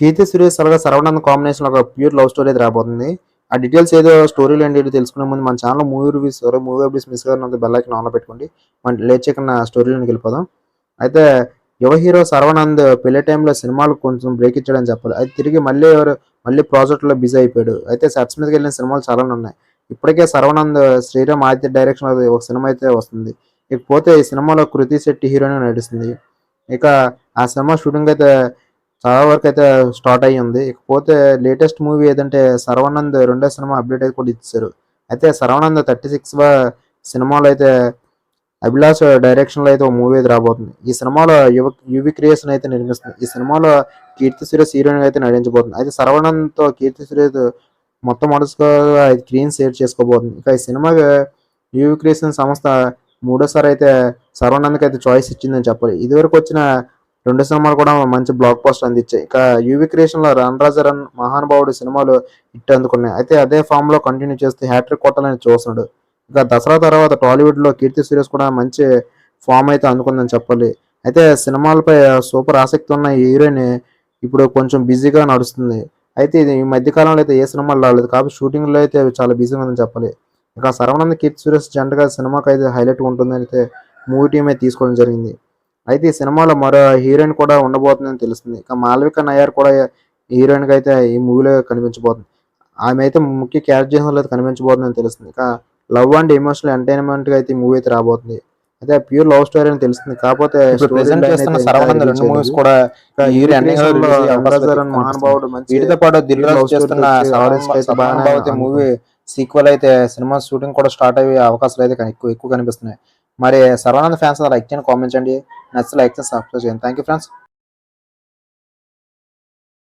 కీర్తి సురేష్ అలాగే సర్వనంద్ కాంబినేషన్ ఒక pure love story అయితే రాబోతుంది. ఆ డీటెయిల్స్ ఏదో స్టోరీలు ఏంటి తెలుసుకునే ముందు మన channel movie reviews movie updates miss కావాలంటే బెల్ ఐకన్ ఆన్లో పెట్టుకోండి. మన లేట్ చేయకుండా స్టోరీలోకి వెళ్ళిపోదాం. అయితే యువ హీరో సర్వనంద్ పెళ్ళి టైంలో సినిమాలు కొంచెం బ్రేక్ ఇచ్చాడని చెప్పాలి. అయితే తిరిగి మళ్ళీ ఎవరు మళ్ళీ ప్రాజెక్ట్లో బిజీ అయిపోయాడు. అయితే సెట్స్ మీదకి వెళ్ళిన సినిమాలు చాలానే ఉన్నాయి. ఇప్పటికే సర్వనంద్ శ్రీరామ్ ఆదిత్య డైరెక్షన్ ఒక సినిమా అయితే వస్తుంది. ఇకపోతే ఈ సినిమాలో కృతి శెట్టి హీరోయిన్ నడుస్తుంది ఇక ఆ సినిమా షూటింగ్ అయితే చాలా వరకు అయితే స్టార్ట్ అయ్యి ఉంది. ఇకపోతే లేటెస్ట్ మూవీ ఏదంటే సర్వానంద్ రెండో సినిమా అప్డేట్ అయితే కూడా ఇచ్చారు. అయితే సర్వానంద్ థర్టీ సిక్స్ సినిమాలో అయితే అభిలాష్ డైరెక్షన్లో అయితే ఒక మూవీ అయితే రాబోతుంది. ఈ సినిమాలో యువ యువి క్రియేషన్ అయితే నిర్మిస్తుంది. ఈ సినిమాలో కీర్తి సురేష్ హీరోయిన్ అయితే నటించబోతుంది. అయితే సర్వానంద్తో కీర్తి సురేష్ మొత్తం మొదటిగా స్క్రీన్ షేర్ చేసుకోబోతుంది. ఇక ఈ సినిమాకి యువి క్రియేషన్ సంస్థ మూడోసారి అయితే సర్వానంద్కి అయితే చాయిస్ ఇచ్చిందని చెప్పాలి. ఇదివరకు వచ్చిన రెండు సినిమాలు కూడా మంచి బ్లాక్ పోస్టర్ అందించాయి. ఇక యూవి క్రియేషన్లో రన్ రాజా రన్ మహానుభావుడు సినిమాలు హిట్ అందుకున్నాయి. అయితే అదే ఫామ్లో కంటిన్యూ చేస్తే హ్యాట్రిక్ కొట్టాలని చూస్తున్నాడు. ఇక దసరా తర్వాత టాలీవుడ్లో కీర్తి సురేష్ కూడా మంచి ఫామ్ అయితే అందుకుందని చెప్పాలి. అయితే సినిమాలపై సూపర్ ఆసక్తి ఉన్న ఈ హీరోయిన్ ఇప్పుడు కొంచెం బిజీగా నడుస్తుంది. అయితే ఇది ఈ మధ్యకాలంలో అయితే ఏ సినిమాలు రాలేదు కాబట్టి షూటింగ్లో అయితే చాలా బిజీగా ఉందని చెప్పాలి. ఇక సర్వనంద కీర్తి సురేష్ జంటగా సినిమాకి అయితే హైలైట్ ఉంటుందని అయితే మూవీ టీం అయితే తీసుకోవడం జరిగింది. అయితే ఈ సినిమాలో మరో హీరోయిన్ కూడా ఉండబోతుందని తెలుస్తుంది. ఇక మాల్విక నయ్యార్ కూడా హీరోయిన్గా అయితే ఈ మూవీలో కనిపించబోతుంది. ఆమె అయితే ముఖ్య క్యారెక్టర్ అయితే కనిపించబోతుందని తెలుస్తుంది. ఇక లవ్ అండ్ ఎమోషనల్ ఎంటర్టైన్మెంట్గా అయితే ఈ మూవీ అయితే రాబోతుంది. అయితే ప్యూర్ లవ్ స్టోరీ అని తెలుస్తుంది. కాకపోతే మహానుభావుడు వీటితో పాటు మూవీ సీక్వెల్ అయితే సినిమా షూటింగ్ కూడా స్టార్ట్ అయ్యే అవకాశాలు అయితే ఎక్కువ ఎక్కువ కనిపిస్తున్నాయి. మరి సర్వానంద్ ఫ్యాన్స్ లైక్ చేయండి కామెంట్ చేయండి. నచ్చితే లైక్ చేసి సబ్స్క్రైబ్ చేయండి. Thank friends